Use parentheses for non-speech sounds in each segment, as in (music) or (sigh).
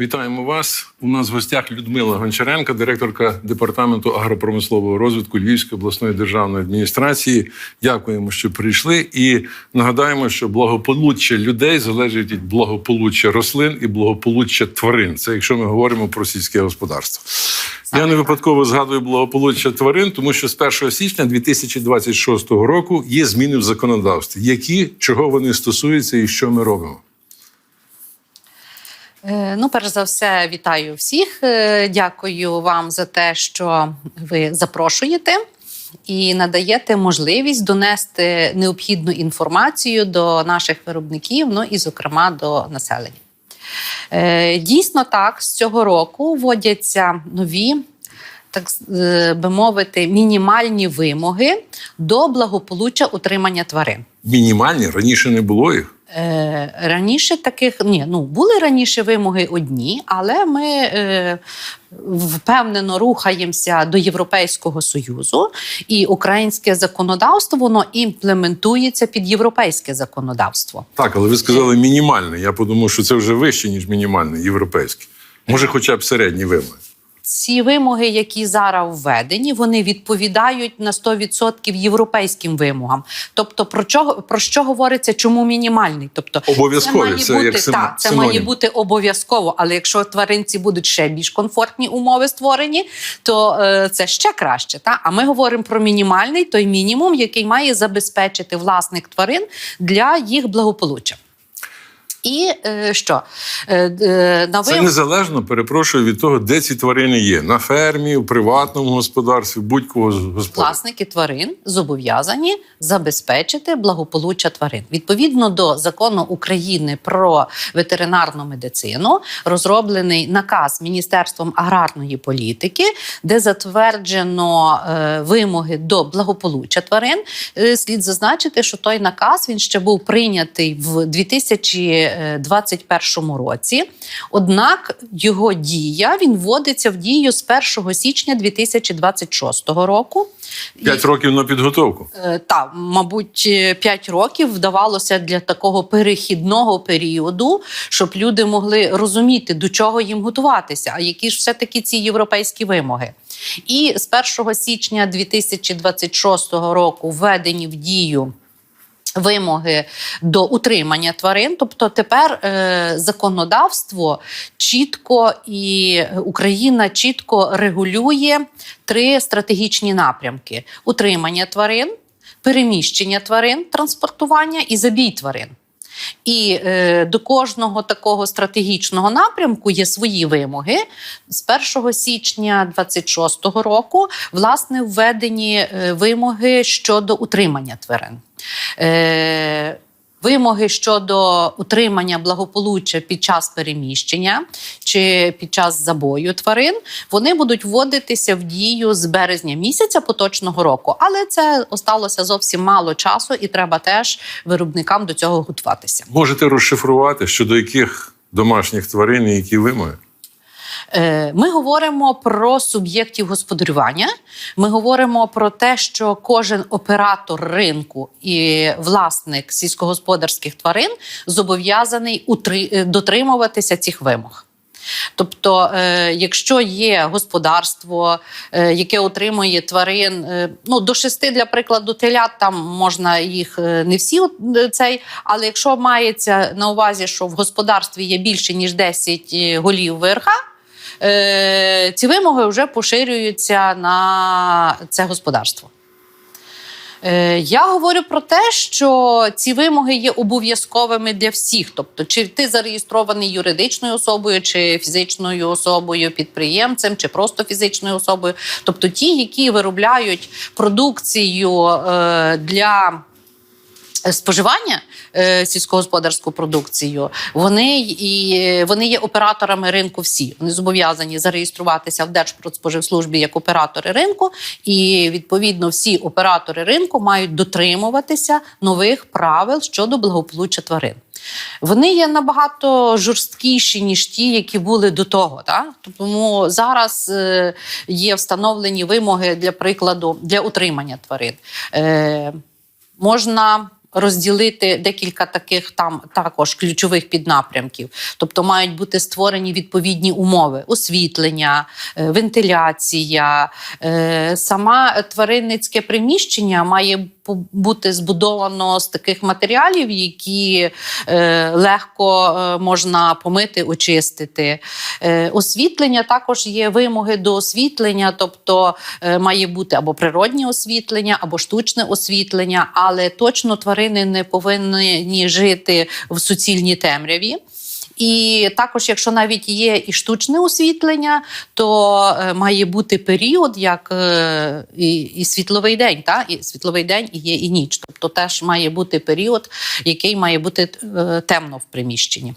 Вітаємо вас. У нас в гостях Людмила Гончаренко, директорка департаменту агропромислового розвитку Львівської обласної державної адміністрації. Дякуємо, що прийшли. І нагадаємо, що благополуччя людей залежить від благополуччя рослин і благополуччя тварин. Це якщо ми говоримо про сільське господарство. Я не випадково згадую благополуччя тварин, тому що з 1 січня 2026 року є зміни в законодавстві, які чого вони стосуються і що ми робимо. Е, Ну, перш за все, вітаю всіх. Е, Дякую вам за те, що ви запрошуєте і надаєте можливість донести необхідну інформацію до наших виробників, ну і, зокрема, до населення. Е, Дійсно, так, з цього року вводяться нові. Так би мовити, мінімальні вимоги до благополуччя утримання тварин. Мінімальні раніше не було їх. Е, раніше таких ні, ну були раніше вимоги одні, але ми е, впевнено рухаємося до Європейського союзу, і українське законодавство воно імплементується під європейське законодавство. Так, але ви сказали мінімальне. Я подумав, що це вже вище, ніж мінімальне, європейське. Може, хоча б середні вимоги. Ці вимоги, які зараз введені, вони відповідають на 100% європейським вимогам. Тобто, про чого про що говориться, чому мінімальний? Тобто Обов'язкові, це має це бути як син- так, це має бути обов'язково. Але якщо тваринці будуть ще більш комфортні умови створені, то е, це ще краще. Та а ми говоримо про мінімальний той мінімум, який має забезпечити власник тварин для їх благополуччя. І е, що е, е, Це незалежно, перепрошую, від того, де ці тварини є: на фермі, в приватному господарстві, будь-кого з господарства. власники тварин зобов'язані забезпечити благополуччя тварин. Відповідно до закону України про ветеринарну медицину, розроблений наказ Міністерством аграрної політики, де затверджено е, вимоги до благополуччя тварин. Е, слід зазначити, що той наказ він ще був прийнятий в 2021 році. Однак його дія він вводиться в дію з 1 січня 2026 року. П'ять років на підготовку. Е, Та, мабуть, 5 років вдавалося для такого перехідного періоду, щоб люди могли розуміти, до чого їм готуватися, а які ж все-таки ці європейські вимоги. І з 1 січня 2026 року введені в дію. Вимоги до утримання тварин, тобто тепер е, законодавство чітко і Україна чітко регулює три стратегічні напрямки: утримання тварин, переміщення тварин, транспортування і забій тварин. І е, до кожного такого стратегічного напрямку є свої вимоги. З 1 січня 26 року власне введені е, вимоги щодо утримання тварин. Е, Вимоги щодо утримання благополуччя під час переміщення чи під час забою тварин вони будуть вводитися в дію з березня місяця поточного року, але це осталося зовсім мало часу, і треба теж виробникам до цього готуватися. Можете розшифрувати, щодо яких домашніх тварин і які вимоги? Е, Ми говоримо про суб'єктів господарювання. Ми говоримо про те, що кожен оператор ринку і власник сільськогосподарських тварин зобов'язаний е, дотримуватися цих вимог. Тобто, е, якщо є господарство, яке утримує тварин, ну до шести, для прикладу, телят, там можна їх не всі цей, але якщо мається на увазі, що в господарстві є більше ніж 10 е, голів ВРХ, е, ці вимоги вже поширюються на це господарство. Е, Я говорю про те, що ці вимоги є обов'язковими для всіх. Тобто, чи ти зареєстрований юридичною особою, чи фізичною особою, підприємцем, чи просто фізичною особою. Тобто ті, які виробляють продукцію е, для споживання е, сільськогосподарську продукцію, вони і вони є операторами ринку. Всі вони зобов'язані зареєструватися в Держпродспоживслужбі як оператори ринку, і відповідно всі оператори ринку мають дотримуватися нових правил щодо благополуччя тварин. Вони є набагато жорсткіші, ніж ті, які були до того. Так? Тому зараз е, є встановлені вимоги для прикладу для утримання тварин. Е, можна розділити декілька таких там також ключових піднапрямків. Тобто мають бути створені відповідні умови: освітлення, е, вентиляція, е, сама тваринницьке приміщення має бути збудовано з таких матеріалів, які е, легко е, можна помити, очистити. Е, освітлення також є вимоги до освітлення, тобто має бути або природнє освітлення, або штучне освітлення, але точно тварини не повинні жити в суцільній темряві. І також, якщо навіть є і штучне освітлення, то е, має бути період, як е, і, і світловий день, та? і світловий день і є і ніч. Тобто теж має бути період, який має бути е, темно в приміщенні.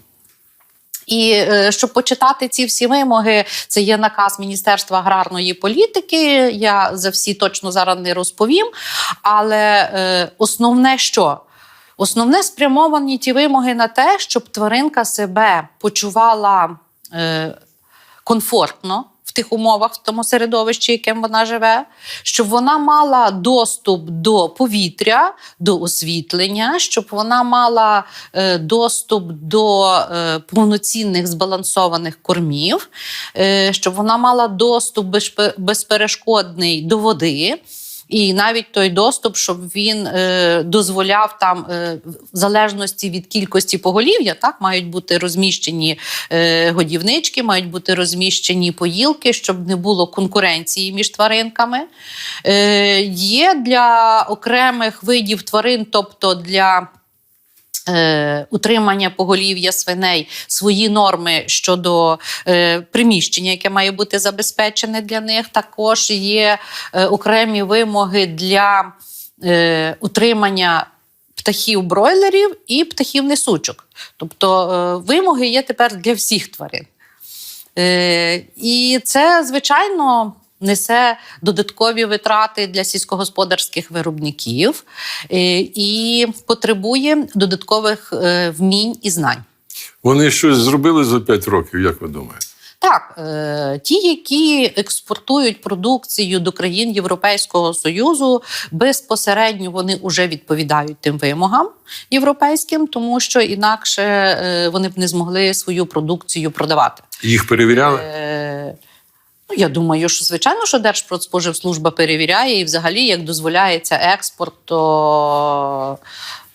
І щоб почитати ці всі вимоги, це є наказ Міністерства аграрної політики. Я за всі точно зараз не розповім. Але основне, що основне спрямовані ті вимоги на те, щоб тваринка себе почувала е, комфортно. В тих умовах, в тому середовищі, яким вона живе, щоб вона мала доступ до повітря, до освітлення, щоб вона мала е, доступ до е, повноцінних збалансованих кормів, е, щоб вона мала доступ безпе- безперешкодний до води. І навіть той доступ, щоб він е, дозволяв там, е, в залежності від кількості поголів'я, так мають бути розміщені е, годівнички, мають бути розміщені поїлки, щоб не було конкуренції між тваринками. Е, є для окремих видів тварин, тобто для е, утримання поголів'я свиней свої норми щодо е, приміщення, яке має бути забезпечене для них. Також є е, окремі вимоги для е, утримання. Птахів бройлерів і птахів несучок. Тобто е, вимоги є тепер для всіх тварин. Е, і це, звичайно, несе додаткові витрати для сільськогосподарських виробників е, і потребує додаткових е, вмінь і знань. Вони щось зробили за 5 років, як ви думаєте? Так, е, ті, які експортують продукцію до країн Європейського Союзу, безпосередньо вони вже відповідають тим вимогам європейським, тому що інакше вони б не змогли свою продукцію продавати. Їх перевіряли? Е, Ну, я думаю, що звичайно, що Держпродспоживслужба перевіряє, і взагалі, як дозволяється експорт, то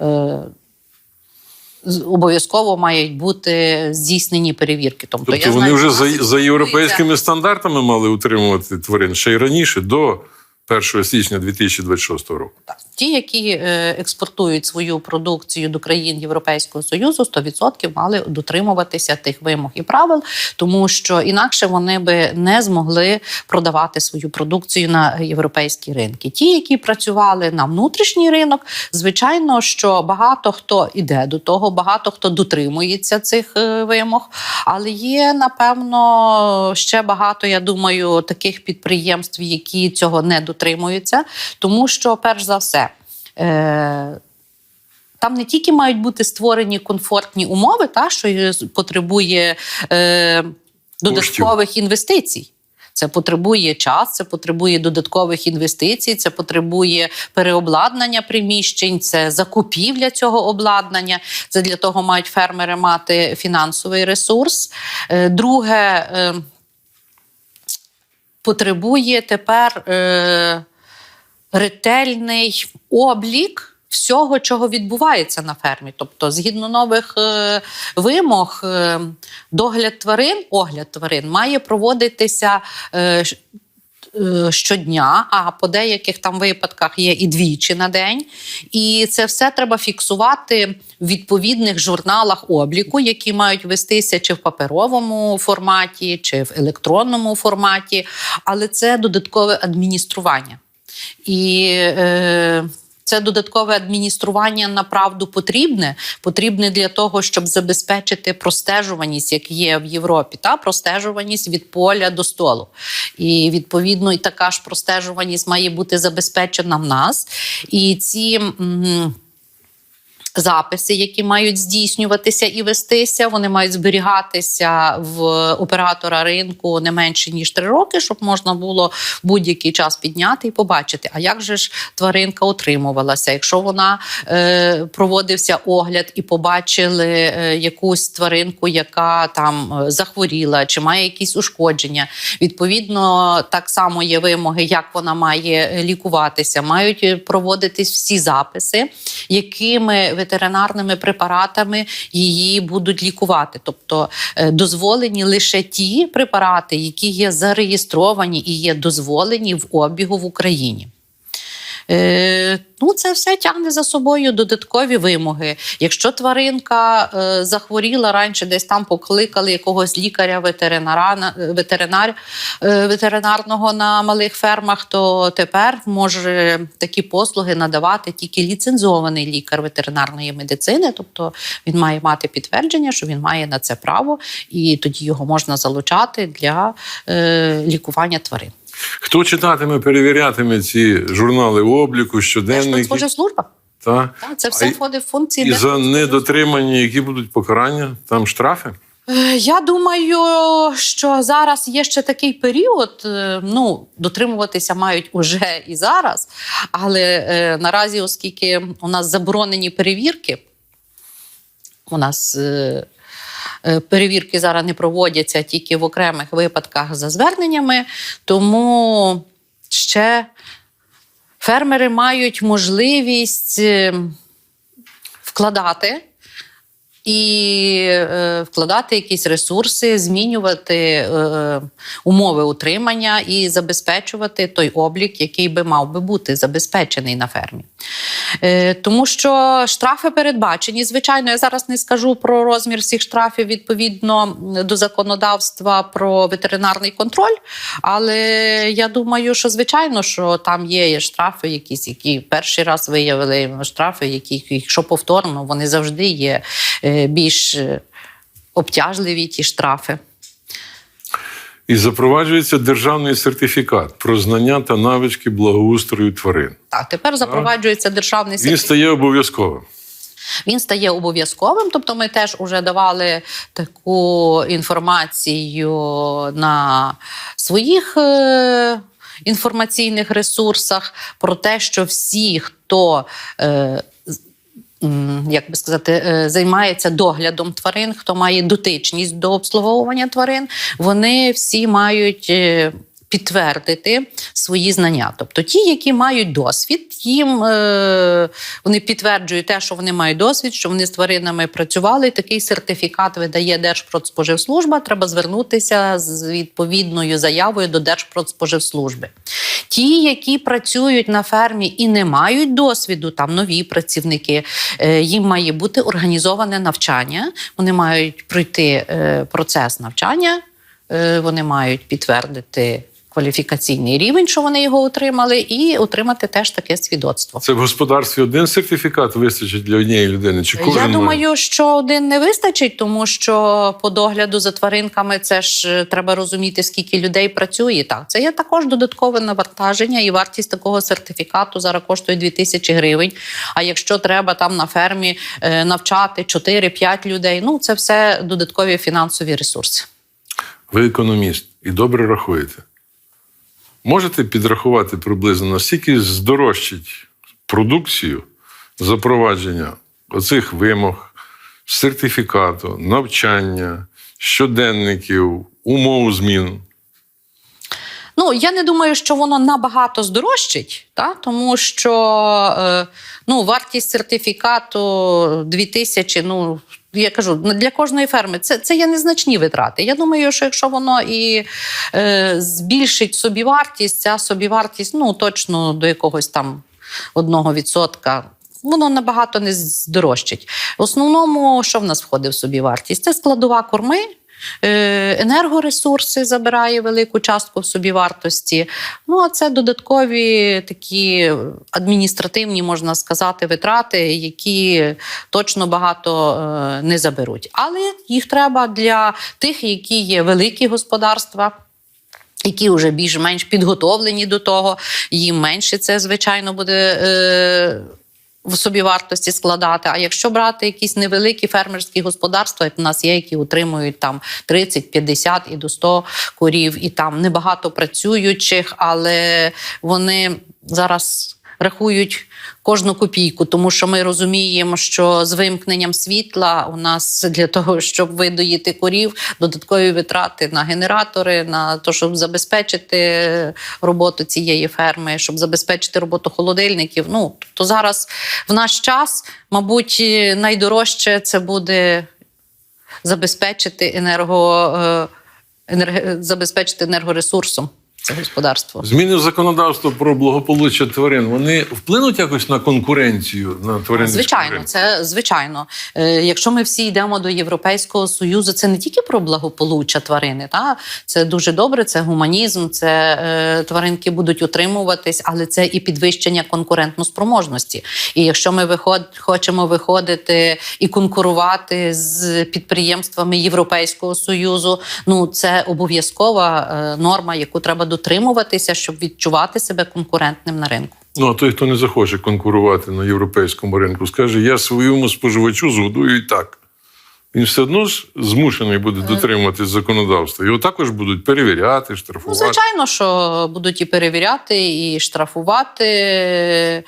е, обов'язково мають бути здійснені перевірки. Тобто, Тобто я вони знаю, вже за, за європейськими стандартами мали утримувати тварин ще й раніше, до 1 січня 2026 року. Так. Ті, які е, експортують свою продукцію до країн Європейського Союзу, 100% мали дотримуватися тих вимог і правил, тому що інакше вони би не змогли продавати свою продукцію на європейські ринки. Ті, які працювали на внутрішній ринок, звичайно, що багато хто іде до того, багато хто дотримується цих е, вимог, але є напевно ще багато, я думаю, таких підприємств, які цього не дотримуються, тому що, перш за все, там не тільки мають бути створені комфортні умови, та, що потребує е, додаткових інвестицій. Це потребує час, це потребує додаткових інвестицій, це потребує переобладнання приміщень, це закупівля цього обладнання. Це для того мають фермери мати фінансовий ресурс. Е, Друге, е, потребує тепер е, ретельний облік. Всього, чого відбувається на фермі, тобто, згідно нових е, вимог, е, догляд тварин, огляд тварин має проводитися е, е, щодня, а по деяких там випадках є і двічі на день. І це все треба фіксувати в відповідних журналах обліку, які мають вестися чи в паперовому форматі, чи в електронному форматі, але це додаткове адміністрування. І е, це додаткове адміністрування направду потрібне. Потрібне для того, щоб забезпечити простежуваність, як є в Європі, та простежуваність від поля до столу. І відповідно, і така ж простежуваність має бути забезпечена в нас. І ці. м, записи, які мають здійснюватися і вестися. Вони мають зберігатися в оператора ринку не менше ніж три роки, щоб можна було будь-який час підняти і побачити. А як же ж тваринка утримувалася? Якщо вона е, проводився огляд і побачили е, якусь тваринку, яка там е, захворіла чи має якісь ушкодження, відповідно так само є вимоги, як вона має лікуватися. Мають проводитись всі записи, якими ветеринарними препаратами її будуть лікувати. Тобто е, дозволені лише ті препарати, які є зареєстровані і є дозволені в обігу в Україні. Е, ну, це все тягне за собою додаткові вимоги. Якщо тваринка е, захворіла раніше, десь там покликали якогось лікаря е, ветеринар, ветеринарного на малих фермах, то тепер може такі послуги надавати тільки ліцензований лікар ветеринарної медицини, тобто він має мати підтвердження, що він має на це право, і тоді його можна залучати для лікування тварин. Хто читатиме, перевірятиме ці журнали обліку, щоденники? Держпродспоживслужба. Та? Так, це все А входить в функції. І за недотримання, які будуть покарання, там штрафи? Е, Я думаю, що зараз є ще такий період. е, Ну, дотримуватися мають уже і зараз. Але е, наразі, оскільки у нас заборонені перевірки, у нас е, перевірки зараз не проводяться тільки в окремих випадках за зверненнями, тому ще фермери мають можливість е, вкладати і е, вкладати якісь ресурси, змінювати е, умови утримання і забезпечувати той облік, який би мав би бути забезпечений на фермі. Е, тому що штрафи передбачені. Звичайно, я зараз не скажу про розмір всіх штрафів відповідно до законодавства про ветеринарний контроль. Але я думаю, що звичайно, що там є штрафи, якісь, які перший раз виявили штрафи, які, якщо повторно, вони завжди є більш е, обтяжливі ті штрафи. І запроваджується державний сертифікат про знання та навички благоустрою тварин. Так, тепер запроваджується державний сертифікат. Він стає обов'язковим. Він стає обов'язковим. Тобто, ми теж вже давали таку інформацію на своїх е, інформаційних ресурсах про те, що всі, хто е, як би сказати, е, займається доглядом тварин, хто має дотичність до обслуговування тварин, вони всі мають. е, Підтвердити свої знання, тобто ті, які мають досвід, їм е, вони підтверджують те, що вони мають досвід, що вони з тваринами працювали. Такий сертифікат видає Держпродспоживслужба. Треба звернутися з відповідною заявою до Держпродспоживслужби. Ті, які працюють на фермі і не мають досвіду, там нові працівники, е, їм має бути організоване навчання. Вони мають пройти е, процес навчання, е, вони мають підтвердити. Кваліфікаційний рівень, що вони його отримали, і отримати теж таке свідоцтво. Це в господарстві один сертифікат вистачить для однієї людини. Чи кожен Я має? думаю, що один не вистачить, тому що по догляду за тваринками це ж е, треба розуміти, скільки людей працює. Так, це є також додаткове навантаження, і вартість такого сертифікату зараз коштує 2000 гривень. А якщо треба там на фермі е, навчати 4-5 людей, ну це все додаткові фінансові ресурси. Ви економіст і добре рахуєте. Можете підрахувати приблизно, наскільки здорожчить продукцію запровадження оцих вимог, сертифікату, навчання, щоденників, умов змін? Ну, я не думаю, що воно набагато здорожчить, та? тому що е, ну, вартість сертифікату 2000, ну, я кажу, для кожної ферми це, це є незначні витрати. Я думаю, що якщо воно і е, збільшить собівартість, ця собівартість ну, точно до якогось там одного відсотка. Воно набагато не здорожчить. В основному, що в нас входить в собівартість? Це складова корми, енергоресурси забирає велику частку в собівартості. Ну а це додаткові такі адміністративні, можна сказати, витрати, які точно багато е, не заберуть. Але їх треба для тих, які є великі господарства. Які вже більш-менш підготовлені до того, їм менше це, звичайно, буде е, в собівартості складати. А якщо брати якісь невеликі фермерські господарства, як в нас є, які утримують там 30, 50 і до 100 корів, і там небагато працюючих, але вони зараз рахують кожну копійку, тому що ми розуміємо, що з вимкненням світла у нас для того, щоб видоїти корів, додаткові витрати на генератори, на те, щоб забезпечити роботу цієї ферми, щоб забезпечити роботу холодильників. Ну то зараз в наш час, мабуть, найдорожче це буде забезпечити енерго, е, енерге- забезпечити енергоресурсом це господарство. Зміни в законодавство про благополуччя тварин вони вплинуть якось на конкуренцію на тваринницькому Звичайно, це звичайно. Е, якщо ми всі йдемо до Європейського союзу, це не тільки про благополуччя тварини, та це дуже добре. Це гуманізм, це е, тваринки будуть утримуватись, але це і підвищення конкурентноспроможності. І якщо ми виход, хочемо виходити і конкурувати з підприємствами Європейського союзу, ну це обов'язкова е, норма, яку треба дотримуватися, щоб відчувати себе конкурентним на ринку. Ну а той, хто не захоче конкурувати на європейському ринку, скаже: я своєму споживачу згодую і так. Він все одно ж змушений буде Е. дотримуватись законодавства. Його також будуть перевіряти, Ну, штрафувати. звичайно, що будуть і перевіряти, і штрафувати.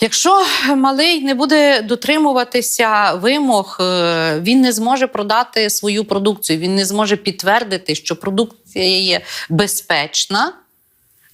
Якщо малий не буде дотримуватися вимог, е, він не зможе продати свою продукцію, він не зможе підтвердити, що продукція є безпечна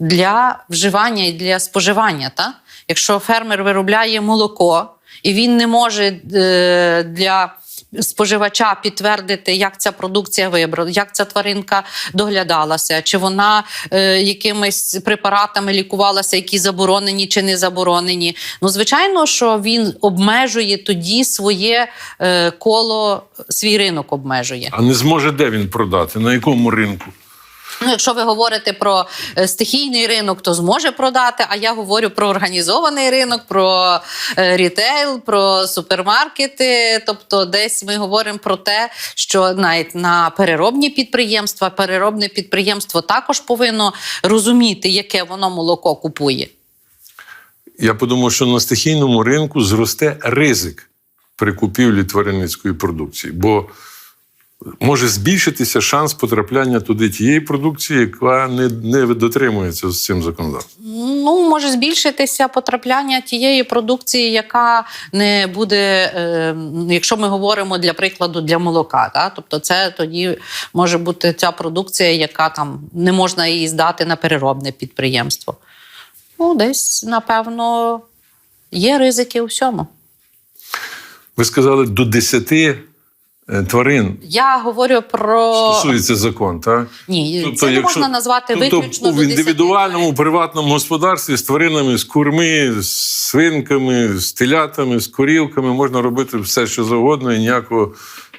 для вживання і для споживання. Та? Якщо фермер виробляє молоко, і він не може е, для споживача підтвердити, як ця продукція вибрана, як ця тваринка доглядалася, чи вона е, якимись препаратами лікувалася, які заборонені чи не заборонені. Ну, звичайно, що він обмежує тоді своє е, коло, свій ринок обмежує. А не зможе де він продати, на якому ринку? Ну, якщо ви говорите про е, стихійний ринок, то зможе продати. А я говорю про організований ринок, про е, рітейл, про супермаркети. Тобто, десь ми говоримо про те, що навіть на переробні підприємства, переробне підприємство також повинно розуміти, яке воно молоко купує. Я подумав, що на стихійному ринку зросте ризик при купівлі тваринницької продукції, бо може збільшитися шанс потрапляння туди тієї продукції, яка не, не дотримується з цим законодавством. Ну, може збільшитися потрапляння тієї продукції, яка не буде, е, якщо ми говоримо для прикладу для молока. Та? Тобто, це тоді може бути ця продукція, яка там не можна її здати на переробне підприємство. Ну, десь, напевно, є ризики у всьому. Ви сказали, до 10 е, тварин Я говорю про стосується закон, так? ні, це не можна назвати тобто виключно в до 10 індивідуальному приватному господарстві з тваринами, з курми, з свинками, з телятами, з корівками можна робити все, що завгодно, і ніякого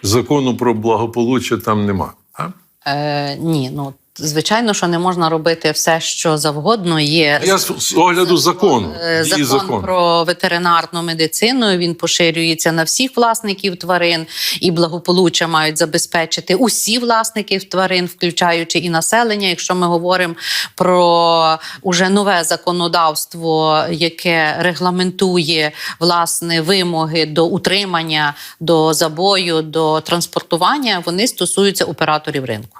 закону про благополуччя там нема. А? Е, ні, ну звичайно, що не можна робити все, що завгодно. Є Я з, огляду закону. Е, дії Закон, про ветеринарну медицину він поширюється на всіх власників тварин, і благополуччя мають забезпечити усі власників тварин, включаючи і населення. Якщо ми говоримо про уже нове законодавство, яке регламентує власне вимоги до утримання, до забою, до транспортування, вони стосуються операторів ринку.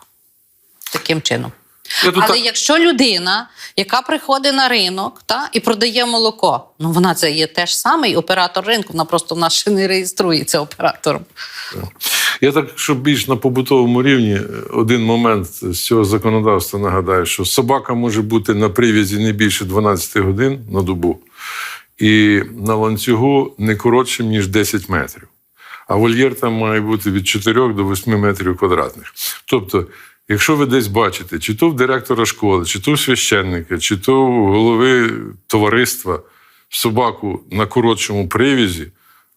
Таким чином. Я тут Але так- якщо людина, яка приходить на ринок та, і продає молоко, ну вона це є теж самий оператор ринку, вона просто в нас ще не реєструється оператором. Я так, щоб більш на побутовому рівні, один момент з цього законодавства нагадаю, що собака може бути на прив'язі не більше 12 годин на добу, і на ланцюгу не коротшим, ніж 10 метрів. А вольєр там має бути від 4 до 8 метрів квадратних. Тобто, якщо ви десь бачите, чи то в директора школи, чи то в священника, чи то в голови товариства собаку на коротшому привізі,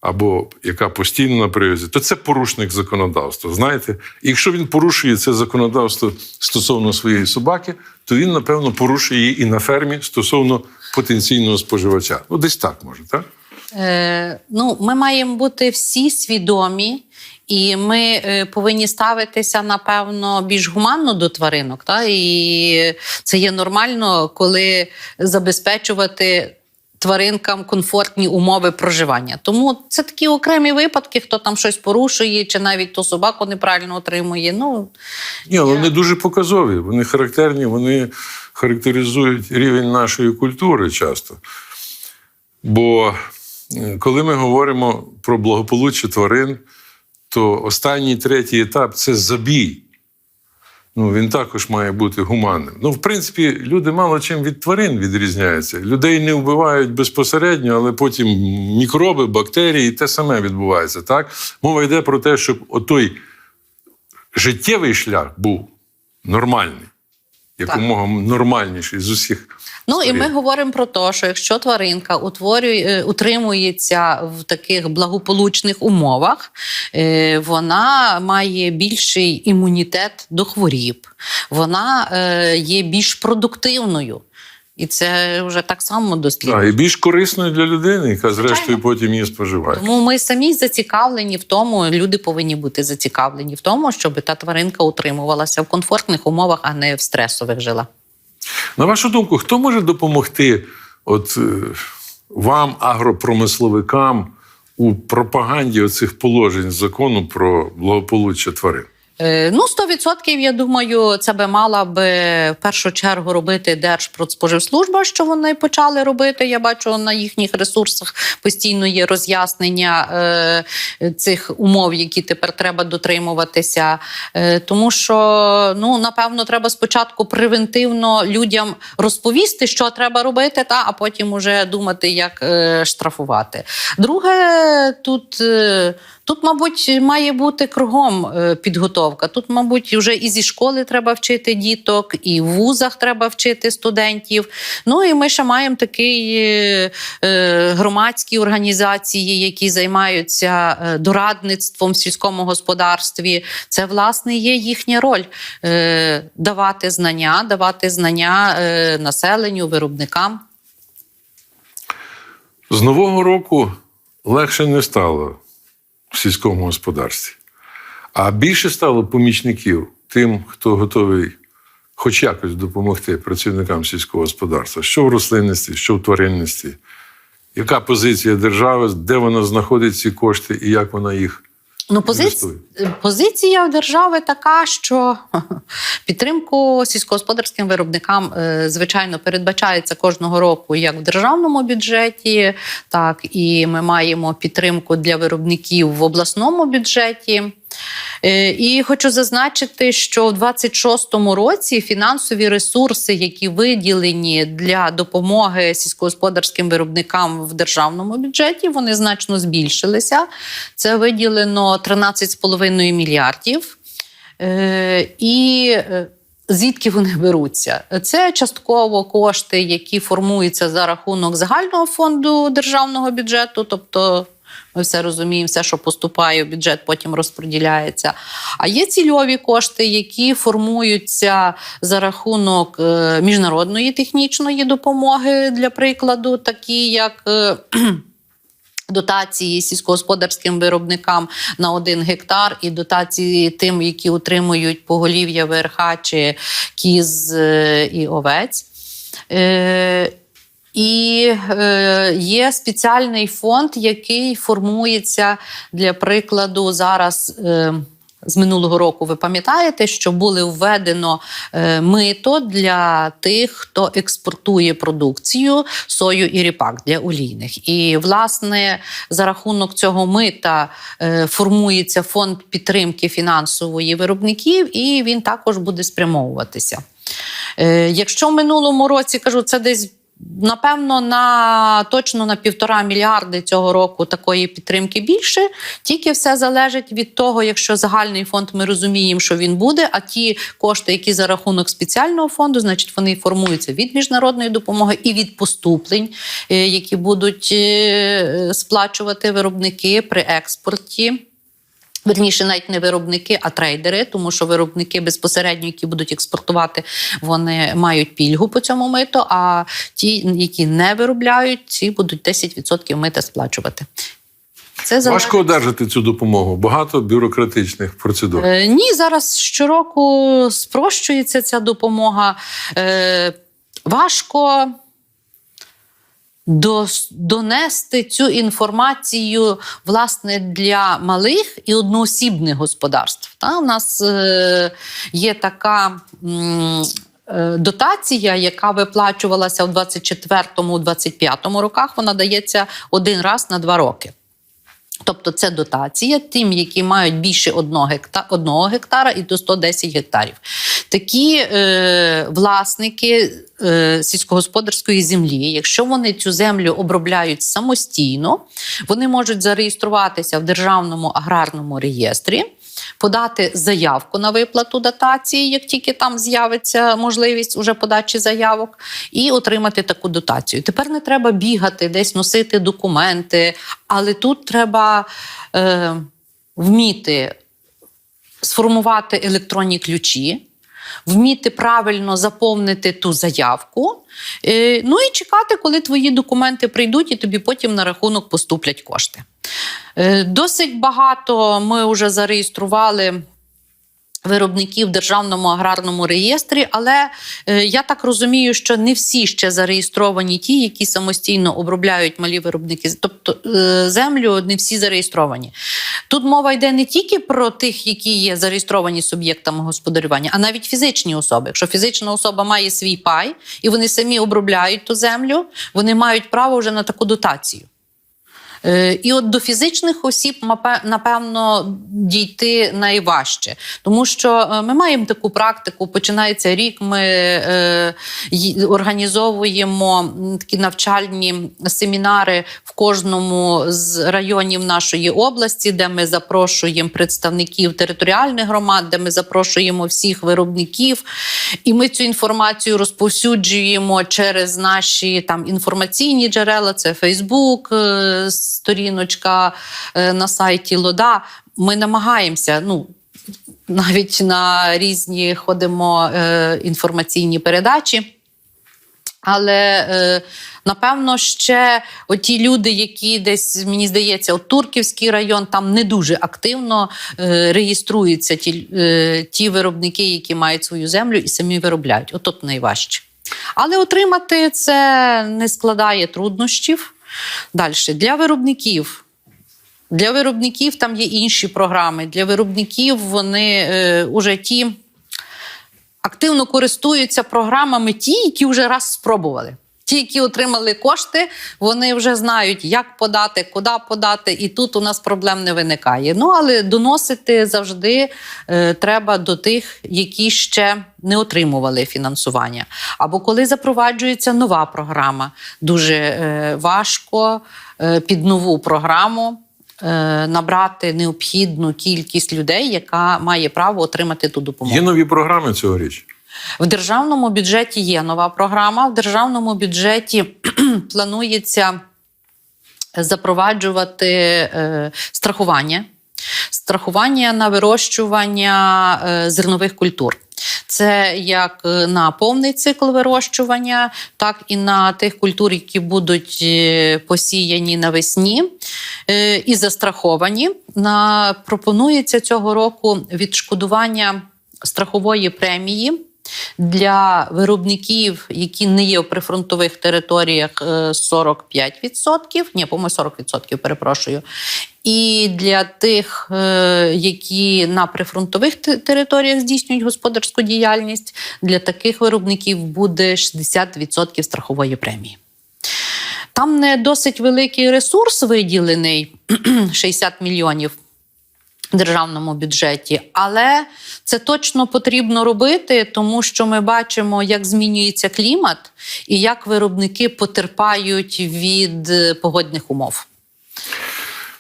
або яка постійно на привязі, то це порушник законодавства. Знаєте, якщо він порушує це законодавство стосовно своєї собаки, то він, напевно, порушує її і на фермі стосовно потенційного споживача. Ну, десь так може, так? Е, ну, ми маємо бути всі свідомі, і ми е, повинні ставитися, напевно, більш гуманно до тваринок. Та? І це є нормально, коли забезпечувати. тваринкам комфортні умови проживання. Тому це такі окремі випадки, хто там щось порушує, чи навіть ту собаку неправильно отримує. Ну Ні, але вони дуже показові, вони характерні, вони характеризують рівень нашої культури часто. Бо коли ми говоримо про благополуччя тварин, то останній третій етап це забій. Ну, він також має бути гуманним. Ну, в принципі, люди мало чим від тварин відрізняються. Людей не вбивають безпосередньо, але потім мікроби, бактерії, те саме відбувається. Так? Мова йде про те, щоб отой життєвий шлях був нормальний, якомога нормальніший з усіх. Ну і ми говоримо про те, що якщо тваринка утворює, е, утримується в таких благополучних умовах, е, вона має більший імунітет до хворіб, вона е, є більш продуктивною. І це вже так само досліджено. А, і більш корисною для людини, яка зрештою потім її споживає. Тому ми самі зацікавлені в тому, люди повинні бути зацікавлені в тому, щоб та тваринка утримувалася в комфортних умовах, а не в стресових жила. На вашу думку, хто може допомогти от, е, вам, агропромисловикам, у пропаганді оцих положень закону про благополуччя тварин? Е, Ну, 100% я думаю, це би мала би в першу чергу робити Держпродспоживслужба, що вони почали робити. Я бачу на їхніх ресурсах постійно є роз'яснення е, цих умов, які тепер треба дотримуватися. Е, тому що ну напевно треба спочатку превентивно людям розповісти, що треба робити, та а потім уже думати, як е, штрафувати. Друге, тут. Е, Тут, мабуть, має бути кругом е, підготовка. Тут, мабуть, вже і зі школи треба вчити діток, і в вузах треба вчити студентів. Ну і ми ще маємо такі е, громадські організації, які займаються е, дорадництвом в сільському господарстві. Це власне є їхня роль е, давати знання, давати знання е, населенню, виробникам. З нового року легше не стало в сільському господарстві, а більше стало помічників тим, хто готовий хоч якось допомогти працівникам сільського господарства, що в рослинництві, що в тваринництві. Яка позиція держави, де вона знаходить ці кошти і як вона їх Ну, позиція, позиція держави така, що (laughs) підтримку сільськогосподарським виробникам, е, звичайно, передбачається кожного року як в державному бюджеті, так і ми маємо підтримку для виробників в обласному бюджеті. Е, І хочу зазначити, що в 26-му році фінансові ресурси, які виділені для допомоги сільськогосподарським виробникам в державному бюджеті, вони значно збільшилися. Це виділено 13,5 мільярдів. Е, І е, звідки вони беруться? Це частково кошти, які формуються за рахунок загального фонду державного бюджету, тобто. Ми все розуміємо, все, що поступає в бюджет, потім розподіляється. А є цільові кошти, які формуються за рахунок е, міжнародної технічної допомоги, для прикладу, такі як. е, (clears throat) Дотації сільськогосподарським виробникам на один гектар, і дотації тим, які утримують поголів'я ВРХ чи кіз е, і овець. І е, є спеціальний фонд, який формується для прикладу зараз. Е, з минулого року ви пам'ятаєте, що було введено е, мито для тих, хто експортує продукцію сою і ріпак для олійних. І власне за рахунок цього мита е, формується фонд підтримки фінансової виробників, і він також буде спрямовуватися. Е, Якщо в минулому році кажу, це десь. Напевно, на точно на півтора мільярди цього року такої підтримки більше. Тільки все залежить від того, якщо загальний фонд ми розуміємо, що він буде. А ті кошти, які за рахунок спеціального фонду, значить вони формуються від міжнародної допомоги і від поступлень, е, які будуть е, сплачувати виробники при експорті. Верніше, навіть не виробники, а трейдери, тому що виробники безпосередньо, які будуть експортувати, вони мають пільгу по цьому миту. А ті, які не виробляють, ці будуть 10% мита сплачувати. Це залежить- важко одержати цю допомогу. Багато бюрократичних процедур. Е, Ні, зараз щороку спрощується ця допомога. Е, важко. Донести цю інформацію власне для малих і одноосібних господарств. Та? У нас е, є така. е, Дотація, яка виплачувалася у 24-25 роках, вона дається один раз на два роки. Тобто це дотація тим, які мають більше одного гектара, одного гектара і до 110 гектарів. Такі е, власники е, сільськогосподарської землі, якщо вони цю землю обробляють самостійно, вони можуть зареєструватися в державному аграрному реєстрі. Подати заявку на виплату дотації, як тільки там з'явиться можливість уже подачі заявок, і отримати таку дотацію. Тепер не треба бігати, десь носити документи, але тут треба е, вміти сформувати електронні ключі, вміти правильно заповнити ту заявку, е, ну і чекати, коли твої документи прийдуть, і тобі потім на рахунок поступлять кошти. Е, Досить багато ми вже зареєстрували. Виробників в державному аграрному реєстрі, але е, я так розумію, що не всі ще зареєстровані ті, які самостійно обробляють малі виробники. Тобто е, землю не всі зареєстровані. Тут мова йде не тільки про тих, які є зареєстровані суб'єктами господарювання, а навіть фізичні особи. Якщо фізична особа має свій пай і вони самі обробляють ту землю, вони мають право вже на таку дотацію. Е, І от до фізичних осіб, напевно, дійти найважче, тому що е, ми маємо таку практику. Починається рік. Ми е, організовуємо такі навчальні семінари в кожному з районів нашої області, де ми запрошуємо представників територіальних громад, де ми запрошуємо всіх виробників, і ми цю інформацію розповсюджуємо через наші там інформаційні джерела. Це Фейсбук, сторіночка е, на сайті Лода. Ми намагаємося. Ну, навіть на різні ходимо е, інформаційні передачі. Але е, напевно ще оті люди, які десь мені здається, от Турківський район, там не дуже активно е, реєструються ті, е, ті виробники, які мають свою землю і самі виробляють. От найважче. Але отримати це не складає труднощів. Далі для виробників. Для виробників там є інші програми. Для виробників вони е, уже ті активно користуються програмами ті, які вже раз спробували. Ті, які отримали кошти, вони вже знають, як подати, куди подати, і тут у нас проблем не виникає. Ну але доносити завжди е, треба до тих, які ще не отримували фінансування. Або коли запроваджується нова програма, дуже е, важко е, під нову програму е, набрати необхідну кількість людей, яка має право отримати ту допомогу. Є нові програми цьогоріч. В державному бюджеті є нова програма. В державному бюджеті (clears throat) планується запроваджувати е, страхування. Страхування на вирощування е, зернових культур. Це як е, на повний цикл вирощування, так і на тих культур, які будуть посіяні навесні і застраховані. На, пропонується цього року відшкодування страхової премії для виробників, які не є в прифронтових територіях, е, 45%, ні, по-моєму, 40%, перепрошую. І для тих, е, які на прифронтових територіях здійснюють господарську діяльність, для таких виробників буде 60% страхової премії. Там не досить великий ресурс виділений (clears throat) 60 мільйонів державному бюджеті, але це точно потрібно робити, тому що ми бачимо, як змінюється клімат і як виробники потерпають від е, погодних умов.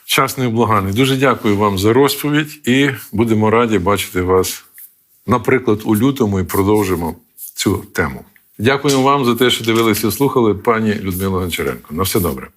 Час невблаганий. Дуже дякую вам за розповідь і будемо раді бачити вас, наприклад, у лютому і продовжимо цю тему. Дякую вам за те, що дивилися і слухали, пані Людмила Гончаренко. На все добре.